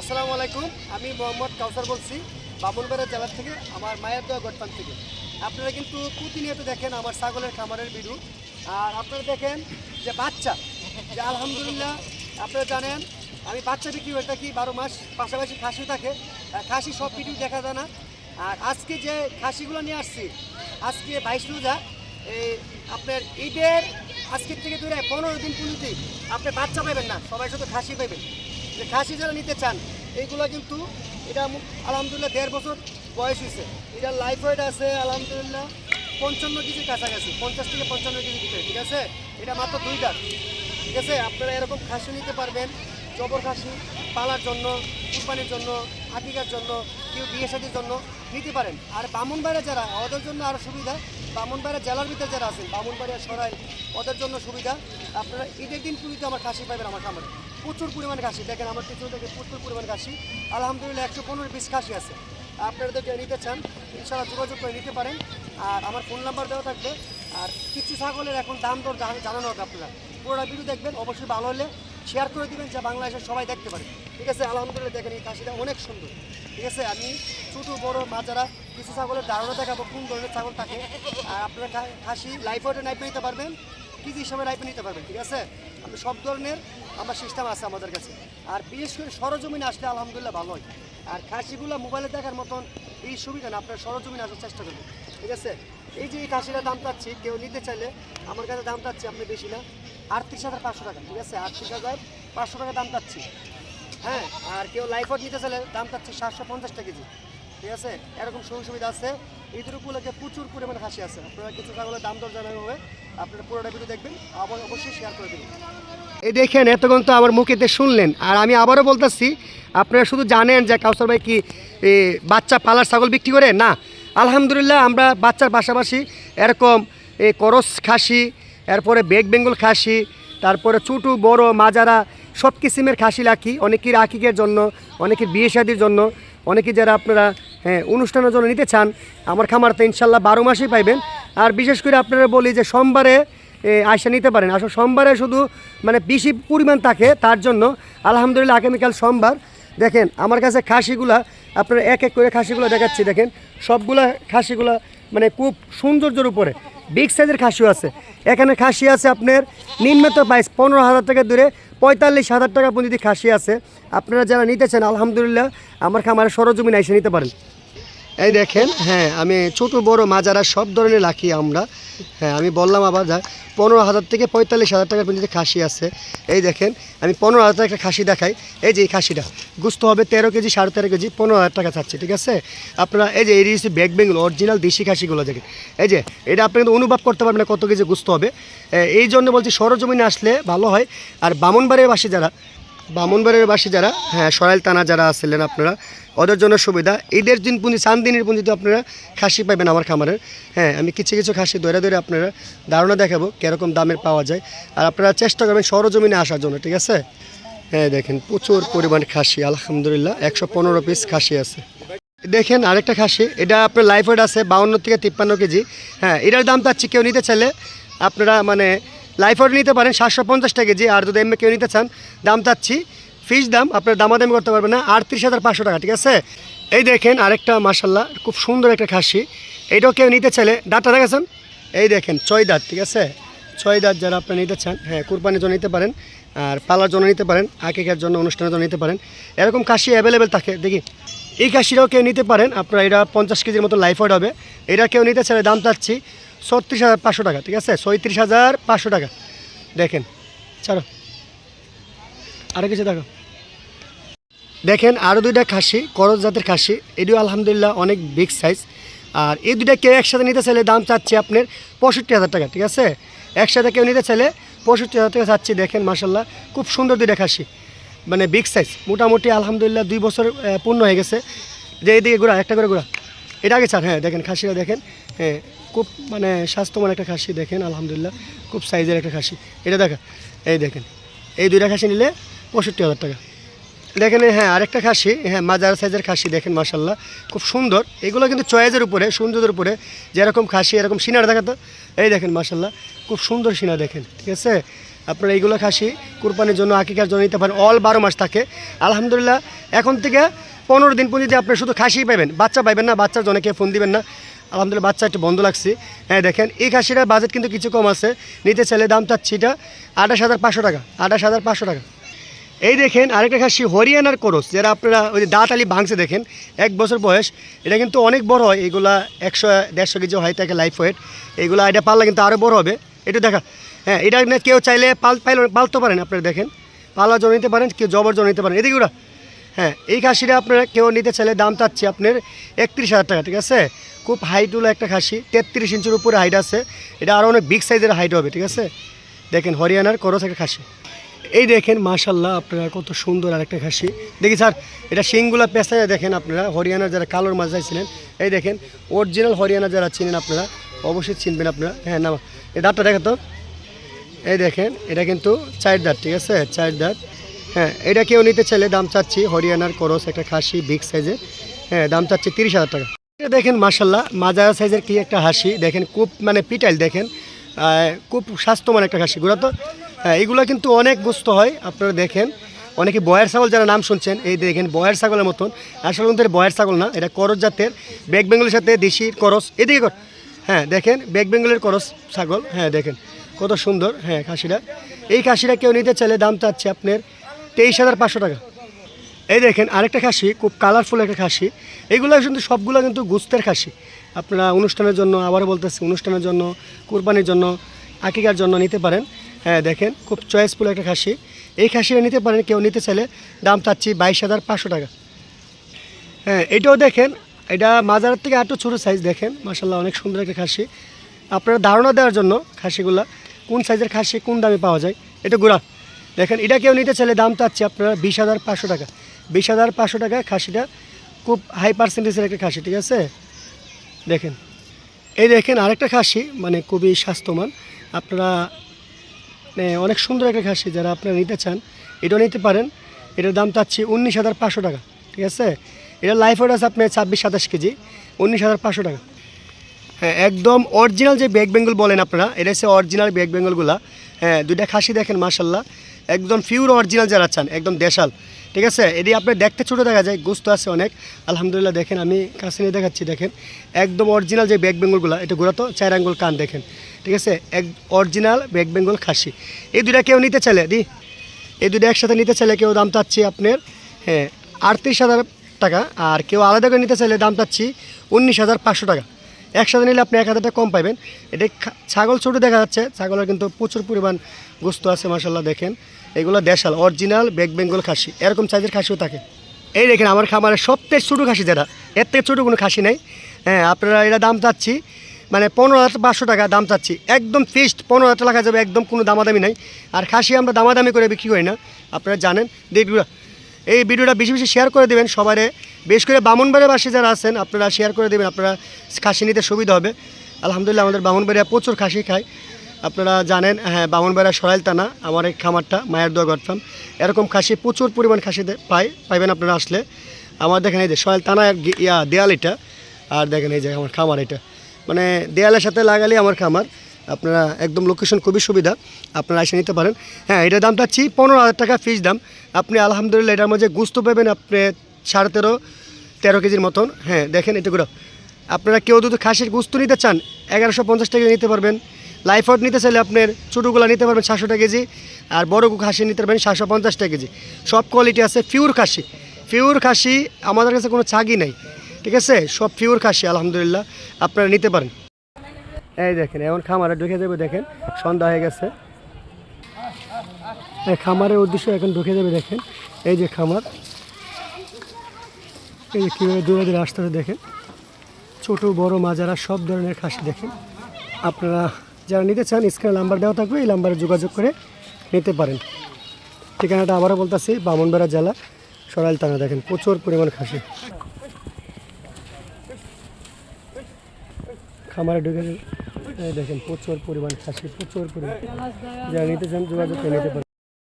আসসালামু আলাইকুম, আমি মোহাম্মদ কাউসার বলছি, বামুনবাড়া জেলা থেকে আমার মায়ের দোয়া গটপান থেকে। আপনারা কিন্তু প্রতিনিয়ত দেখেন আমার ছাগলের খামারের ভিডিও। আর আপনারা দেখেন যে বাচ্চা, যে আলহামদুলিল্লাহ, আপনারা জানেন, আমি বাচ্চা বিক্রি করে থাকি বারো মাস পাশাপাশি খাসি থাকে? খাসি সব ভিডিও দেখা যায় না। আর আজকে যে খাসিগুলো নিয়ে আসছি, আজকে বাইশ রোজা, এই আপনার ঈদের আজকের থেকে দূরে পনেরো দিন পর্যন্ত আপনি বাচ্চা পাবেন না, সবাই শুধু খাসি পাবেন যে খাসি যারা নিতে চান, এইগুলো কিন্তু এটা আলহামদুলিল্লাহ দেড় বছর বয়স হয়েছে। এটা লাইফ ওয়েট আছে, আলহামদুলিল্লাহ পঞ্চান্ন কেজির কাছাকাছি, পঞ্চাশ থেকে পঞ্চান্ন কেজি ভিতরে, ঠিক আছে? এটা মাত্র দুই দাঁত, ঠিক আছে? আপনারা এরকম খাসি নিতে পারবেন, জবর খাসি, পালার জন্য, কুরবানির জন্য আকিকার জন্য, কেউ বিয়ে শাদির জন্য নিতে পারেন। আর বামুনবাড়িয়া যারা, ওদের জন্য আরও সুবিধা বামুনবাড়িয়া জেলার ভিতরে যারা আছেন, বামুনবাড়িয়া সরাই ওদের জন্য সুবিধা। আপনারা ঈদের দিন পুরীতে আমার খাসি পাবেন আমার খামারে প্রচুর পরিমাণে খাসি। দেখেন, আমার পিছনে থেকে প্রচুর পরিমাণে খাসি। আলহামদুলিল্লাহ, একশো পনেরো পিস খাসি আছে। আপনারা নিতে চান, ইনশাআল্লাহ যোগাযোগ করে নিতে পারেন। আর আমার ফোন নাম্বার দেওয়া থাকবে। আর কিছু ছাগলের এখন দাম দর জানা- জানানো হবে আপনারা। পুরোটা ভিডিও দেখবেন। অবশ্যই ভালো হলে শেয়ার করে দিবেন যা বাংলাদেশের সবাই দেখতে পারে। ঠিক আছে? আলহামদুলিল্লাহ, দেখেন এই খাসিটা অনেক সুন্দর। ঠিক আছে? আমি ছোটো, বড় মাজারা কিছু ছাগলের ধারণা দেখাবো কোন ধরনের ছাগল থাকে আর আপনারা খাসি লাইফ ওয়েটে নাইফ নিতে পারবেন, কেজি হিসাবে লাইফে নিতে পারবেন, ঠিক আছে? আপনি সব ধরনের আমার সিস্টেম আছে আমাদের কাছে। আর বিশেষ করে সরজমিনে আসলে আলহামদুলিল্লাহ ভালো হয়। আর খাসিগুলো মোবাইলে দেখার মতন এই সুবিধা না, আপনার সরজমিনে আসার চেষ্টা করবেন। ঠিক আছে? এই যে এই খাসিটার দাম চাচ্ছি, কেউ নিতে চাইলে, আমার কাছে দাম চাচ্ছি আপনি বেশি না। আটত্রিশ হাজার পাঁচশো টাকা, ঠিক আছে? আটত্রিশ হাজার পাঁচশো টাকা দাম চাচ্ছি। হ্যাঁ আর কেউ লাইফ নিতে চাইলে দাম চাচ্ছি সাতশো পঞ্চাশ টাকা কেজি, ঠিক আছে? এরকম সুযোগ সুবিধা আছে। ঈদের উপলক্ষে প্রচুর পরিমাণে হাসি আছে। আপনারা কিছু ছাগলের দাম দর জানানো হবে। আপনারা পুরোটা ভিডিও দেখবেন, আবার অবশ্যই শেয়ার করে দেবেন। এই দেখেন, এতক্ষণ তো আমার মুখেতে শুনলেন। আর আমি আবারও বলতেছি, আপনারা শুধু জানেন যে কাউসার ভাই কি বাচ্চা পালার ছাগল বিক্রি করে? না। আলহামদুলিল্লাহ, আমরা বাচ্চার পাশাপাশি এরকম করস খাসি এরপরে বেগ বেঙ্গল খাসি, তারপরে ছোটো বড়, মাজারা সব কিসিমের খাসি রাখি অনেকের আকিকের জন্য অনেকের বিয়ে শাদির জন্য অনেকে যারা আপনারা হ্যাঁ অনুষ্ঠানের জন্য নিতে চান, আমার খামারতে ইনশাল্লাহ বারো মাসেই পাইবেন। আর বিশেষ করে আপনারা বলি যে সোমবারে আয়সা নিতে পারেন। আসলে সোমবারে শুধু মানে বেশি পরিমাণ থাকে, তার জন্য আলহামদুলিল্লাহ আগামীকাল সোমবার। দেখেন, আমার কাছে খাসিগুলা, আপনারা এক এক করে খাসিগুলো দেখাচ্ছি, দেখেন, সবগুলা খাসিগুলা মানে খুব সৌন্দর্যের উপরে। বিগ সাইজের খাসিও আছে। এখানে খাসি আছে আপনার নিম্নত প্রাইস পনেরো হাজার টাকা দূরে, পঁয়তাল্লিশ হাজার টাকা পর্যন্ত খাসি আছে। আপনারা যারা নিতে চান, আলহামদুলিল্লাহ, আমার খামারে সরজমিন এসে নিতে পারেন। এই দেখেন হ্যাঁ আমি ছোট, বড়, মাজারা, সব ধরনের রাখি আমরা। হ্যাঁ আমি বললাম আবার যা, পনেরো হাজার থেকে পঁয়তাল্লিশ হাজার টাকার পর্যন্ত খাসি আছে। এই দেখেন, আমি পনেরো হাজার টাকা খাসি দেখাই। এই যে এই খাসিটা, গুস্ত হবে তেরো কেজি, সাড়ে তেরো কেজি, পনেরো হাজার টাকা চাচ্ছি, ঠিক আছে? আপনারা এই যে, এই হচ্ছে ব্যাগ বেঙ্গল অরিজিনাল দেশি খাসিগুলো দেখেন। এই যে, এটা আপনি কিন্তু অনুভব করতে পারবেন না কত কেজি গুস্ত হবে। এই জন্য বলছি সরজমিনে আসলে ভালো হয়। আর বামনবাড়ির বাসী যারা বামনবাড়ির বাসী যারা হ্যাঁ সরাইল টানা যারা আছিলেন আপনারা ওদের জন্য সুবিধা। ঈদের দিন পুঁজি চান দিনের পুঁজিতে আপনারা খাসি পাবেন আমার খামারের। হ্যাঁ আমি কিছু কিছু খাসি ধরে ধরে আপনারা ধারণা দেখাবো কীরকম দামের পাওয়া যায়। আর আপনারা চেষ্টা করবেন সরজমিনে আসার জন্য, ঠিক আছে? হ্যাঁ দেখেন প্রচুর পরিমাণ খাসি, আলহামদুলিল্লাহ, একশো পনেরো পিস খাসি আছে। দেখেন আরেকটা খাসি, এটা আপনার লাইফ ওয়েট আছে বাউন্ন থেকে তিপ্পান্ন কেজি। হ্যাঁ এটার দাম চাচ্ছি কেউ নিতে চাইলে আপনারা মানে লাইফ ওয়েট নিতে পারেন সাতশো পঞ্চাশ টাকা কেজি, আর যদি এমনি কেউ নিতে চান, দাম চাচ্ছি ফিস দাম, আপনার দামাদামি করতে পারবেন না, আটত্রিশ হাজার পাঁচশো টাকা, ঠিক আছে? এই দেখেন আরেকটা মাসাল্লাহ খুব সুন্দর একটা খাসি। এইটাও কেউ নিতে চাইলে দাঁতটা দেখেছেন এই দেখেন, ছয় দাঁত, ঠিক আছে? ছয় দাঁত যারা আপনি নিতে চান হ্যাঁ কুরবানির জন্য নিতে পারেন, আর পালার জন্য নিতে পারেন, আকিকার জন্য, অনুষ্ঠানের জন্য নিতে পারেন। এরকম খাসি অ্যাভেলেবেল থাকে, দেখি। এই খাসিটাও কেউ নিতে পারেন, আপনার এটা পঞ্চাশ কেজির মতো লাইফ হবে। এটা কেউ নিতে চাইলে দাম চাচ্ছি ছত্রিশ হাজার পাঁচশো টাকা, ঠিক আছে? ছয়ত্রিশ হাজার পাঁচশো টাকা। দেখেন, ছাড়ো। আরও কিছু দেখো দেখেন আরও দুইটা খাসি, করজ জাতের খাসি, এটিও আলহামদুলিল্লাহ অনেক বিগ সাইজ আর এই দুইটা কেউ একসাথে নিতে চাইলে দাম চাচ্ছি আপনার পঁয়ষট্টি হাজার টাকা, ঠিক আছে? একসাথে কেউ নিতে চাইলে পঁয়ষট্টি হাজার টাকা চাচ্ছি, দেখেন মাসাল্লাহ খুব সুন্দর দুইটা খাসি। মানে বিগ সাইজ মোটামুটি আলহামদুলিল্লাহ দুই বছর পূর্ণ হয়ে গেছে। যে এইদিকে ঘোরা, একটা করে ঘোরা। এটা আগে চান হ্যাঁ দেখেন খাসিটা দেখেন হ্যাঁ খুব মানে স্বাস্থ্যবান একটা খাসি, দেখেন আলহামদুলিল্লাহ, খুব সাইজের একটা খাসি। এটা দেখা, এই দেখেন, এই দুইটা খাসি নিলে পঁয়ষট্টি হাজার টাকা। দেখেন হ্যাঁ আরেকটা খাসি হ্যাঁ মাজার সাইজের খাসি দেখেন মাসাল্লাহ খুব সুন্দর। এগুলো কিন্তু চয়েজের উপরে, সৌন্দর্যের উপরে যেরকম খাসি, এরকম সিনার দেখাতো এই দেখেন মাসাল্লাহ খুব সুন্দর সিনা দেখেন, ঠিক আছে? আপনারা এইগুলো খাসি কুরবানির জন্য আকিকার জন্য নিতে পারেন, অল বারো মাস থাকে। আলহামদুলিল্লাহ, এখন থেকে পনেরো দিন পর্যন্ত আপনি শুধু খাসিই পাবেন, বাচ্চা পাইবেন না, বাচ্চার জন্য কেউ ফোন দিবেন না। আলহামদুলিল্লাহ, বাচ্চা একটু বন্ধ লাগছে। হ্যাঁ দেখেন, এই খাসিটার বাজেট কিন্তু কিছু কম আছে। নিতে চাইলে দাম চাচ্ছি এটা আঠাশ হাজার পাঁচশো টাকা, আঠাশ হাজার পাঁচশো টাকা। এই দেখেন আরেকটা খাসি হরিয়ানার করস, যারা আপনারা ওই দাঁত আলি ভাঙছে দেখেন, এক বছর বয়স, এটা কিন্তু অনেক বড় হয় এইগুলা একশো, দেড়শো কেজি হয় থাকে লাইফ ওয়েট এইগুলা এটা পারলে কিন্তু আরও বড় হবে। একটু দেখা হ্যাঁ এটা কেউ চাইলে পাল, পাইল, পালতে পারেন আপনারা দেখেন, পালার জন্য নিতে পারেন, কেউ জবর জন্য নিতে পারেন। এদিকে ওরা হ্যাঁ এই খাসিটা আপনারা কেউ নিতে চাইলে দাম চাচ্ছি আপনার একত্রিশ হাজার টাকা, ঠিক আছে? খুব হাইট হলো একটা খাসি, তেত্রিশ ইঞ্চির উপরে হাইট আছে, এটা আরও অনেক বিগ সাইজের হাইট হবে, ঠিক আছে? দেখেন হরিয়ানার করস একটা খাসি। এই দেখেন মাশাল্লাহ আপনারা কত সুন্দর আর একটা খাসি। দেখি স্যার, এটা শিংগুলা পেঁচায় দেখেন আপনারা, হরিয়ানার যারা কালোর মাছ চাইছিলেন এই দেখেন অরিজিনাল হরিয়ানা যারা চিনেন আপনারা, অবশ্যই চিনবেন আপনারা। হ্যাঁ না এই দাঁতটা দেখেন তো। এই দেখেন, এটা কিন্তু চার দাঁত, ঠিক আছে? চার দাঁত। হ্যাঁ এটা কেউ নিতে চাইলে দাম চাচ্ছি হরিয়ানার করস একটা খাসি, বিগ সাইজের। হ্যাঁ দাম চাচ্ছি তিরিশ হাজার টাকা। এটা দেখেন মাশাল্লাহ মাজারা সাইজের কি একটা হাসি দেখেন খুব মানে পিটাইল, দেখেন। খুব স্বাস্থ্যমান একটা খাসি। গুলো তো? হ্যাঁ এগুলো কিন্তু অনেক গুস্ত হয়, আপনারা দেখেন। অনেকে বয়ের ছাগল যারা নাম শুনছেন, এই দেখেন বয়ের ছাগলের মতন। আসলে কিন্তু বয়ের ছাগল না, এটা করস জাতের বেগ বেঙ্গলের সাথে দেশির করস এদিকে কর হ্যাঁ দেখেন বেগ বেঙ্গলের করস ছাগল। হ্যাঁ দেখেন, কত সুন্দর। হ্যাঁ খাসিটা। এই খাসিটা কেউ নিতে চাইলে দাম চাচ্ছে আপনার তেইশ হাজার পাঁচশো টাকা। এই দেখেন, আরেকটা খাসি, খুব কালারফুল একটা খাসি। এগুলো কিন্তু সবগুলো কিন্তু গুস্তের খাসি। আপনারা অনুষ্ঠানের জন্য আবার বলতেছি, অনুষ্ঠানের জন্য, কুরবানির জন্য, আকিকার জন্য নিতে পারেন। হ্যাঁ দেখেন, খুব চয়েসফুল একটা খাসি। এই খাসিটা নিতে পারেন, কেউ নিতে চাইলে দাম চাচ্ছি বাইশ হাজার পাঁচশো টাকা। হ্যাঁ এটাও দেখেন, এটা মাজারের থেকে একটু ছোটো সাইজ দেখেন মাসাল্লাহ অনেক সুন্দর একটা খাসি। আপনারা ধারণা দেওয়ার জন্য খাসিগুলা, কোন সাইজের খাসি, কোন দামে পাওয়া যায়, এটা গুড়া। দেখেন, এটা কেউ নিতে চাইলে দাম চাচ্ছে আপনারা বিশ হাজার পাঁচশো টাকা। বিশ হাজার পাঁচশো টাকা খাসিটা খুব হাই পার্সেন্টেজের একটা খাসি, ঠিক আছে? দেখেন, এই দেখেন আরেকটা খাসি মানে খুবই স্বাস্থ্যমান আপনারা অনেক সুন্দর একটা খাসি যারা আপনারা নিতে চান, এটাও নিতে পারেন। এটার দাম চাচ্ছি উনিশ হাজার পাঁচশো টাকা, ঠিক আছে? এটা লাইফ ওয়েট আছে আপনার ছাব্বিশ সাতাশ কেজি, উনিশ হাজার পাঁচশো টাকা। হ্যাঁ একদম অরিজিনাল যে ব্যাক বেঙ্গল বলেন আপনারা, এটা হচ্ছে অরিজিনাল ব্যাক বেঙ্গলগুলা হ্যাঁ দুইটা খাসি দেখেন মার্শাল্লাহ একদম পিওর অরিজিনাল যারা চান, একদম দেশাল, ঠিক আছে? এটি আপনার দেখতে ছোটো দেখা যায়, গুস্ত আছে অনেক। আলহামদুলিল্লাহ, দেখেন, আমি কাছে নিয়ে দেখাচ্ছি, দেখেন। একদম অরিজিনাল যে ব্যাক বেঙ্গলগুলো এটা ঘোরা তো চার আঙ্গুল কান, দেখেন। ঠিক আছে? এক অরিজিনাল ব্যাক বেঙ্গল খাসি। এই দুইটা কেউ নিতে চাইলে, দি? এই দুটো একসাথে নিতে চাইলে কেউ দাম চাচ্ছি আপনার হ্যাঁ আটত্রিশ হাজার টাকা, আর কেউ আলাদা করে নিতে চাইলে দাম চাচ্ছি উনিশ হাজার পাঁচশো টাকা। একসাথে নিলে আপনি এক হাজার টাকা কম পাবেন এটা ছাগল ছোটো দেখা যাচ্ছে, ছাগলের কিন্তু প্রচুর পরিমাণ গোস্ত আছে মাসাল্লাহ দেখেন। এগুলো দেশাল অরিজিনাল বেগ বেঙ্গল খাসি। এরকম সাইজের খাসিও থাকে। এই দেখেন, আমার খামারের সবথেকে ছোটো খাসি যেটা, এর থেকে ছোটো কোনো খাসি নেই। হ্যাঁ আপনারা এটা দাম চাচ্ছি মানে পনেরো হাজার পাঁচশো টাকা দাম চাচ্ছি। একদম ফিক্সড পনেরো হাজার টাকা যাবে, একদম কোনো দামাদামি নাই। আর খাসি আমরা দামাদামি করে বিক্রি করি না। আপনারা জানেন দেখুন এই ভিডিওটা বেশি বেশি শেয়ার করে দেবেন সবারে। বেশ করে বামনবাড়ির বাসী যারা আছেন, আপনারা শেয়ার করে দেবেন, আপনারা খাসি নিতে সুবিধা হবে। আলহামদুলিল্লাহ আমাদের বামনবাড়িয়া প্রচুর খাসি খায়। আপনারা জানেন হ্যাঁ বামনবাড়িয়া সরাইল টানা আমার এই খামারটা, মায়ের দোয়া গড এরকম খাসি প্রচুর পরিমাণ খাসি পাই পাইবেন আপনারা আসলে। আমার দেখেন এই যে সরাইল টানা ইয়া দেয়াল এটা। আর দেখেন এই যে আমার খামার এটা। মানে দেয়ালের সাথে লাগালে আমার খামার। আপনারা একদম লোকেশন খুবই সুবিধা। আপনারা এসে নিতে পারেন। হ্যাঁ এটার দাম চাচ্ছি পনেরো হাজার টাকা ফিস দাম। আপনি আলহামদুলিল্লাহ এটার মধ্যে গুস্ত পাবেন আপনি সাড়ে তেরো তেরো কেজির মতন। হ্যাঁ দেখেন এটাগুলো আপনারা কেউ যদি খাসির গুস্ত নিতে চান, এগারোশো পঞ্চাশ টাকা নিতে পারবেন। লাইফ আউট নিতে চাইলে আপনার ছোটোগুলো নিতে পারবেন সাতশো টাকা কেজি। আর বড় খাসি নিতে পারবেন সাতশো পঞ্চাশ টাকা কেজি। সব কোয়ালিটি আছে। পিওর খাসি। পিওর খাসি আমাদের কাছে কোনো ছাগি নাই। ঠিক আছে? সব পিওর খাসি, আলহামদুলিল্লাহ। আপনারা নিতে পারেন। এই দেখেন, এখন খামারে ঢুকে যাবে, দেখেন। সন্ধ্যা হয়ে গেছে। খামারের উদ্দেশ্য এখন ঢুকে যাবে, দেখেন। এই যে খামার। এই যে কীভাবে দূরে দূরে আসতে হবে দেখেন। ছোট, বড়, মাজারা, সব ধরনের খাসি, দেখেন। আপনারা যারা নিতে চান, স্ক্রিনে নাম্বার দেওয়া থাকবে, এই নাম্বারে যোগাযোগ করে নিতে পারেন। ঠিকানাটা আবারও বলতেছি, বামনবেড়া জেলা, সরাইল থানা, দেখেন। প্রচুর পরিমাণ খাসি। খামারে ঢুকে দেখেন প্রচুর পরিমাণ খাসি প্রচুর পরিমাণ। যারা নিতে চান যোগাযোগ নিতে পারেন।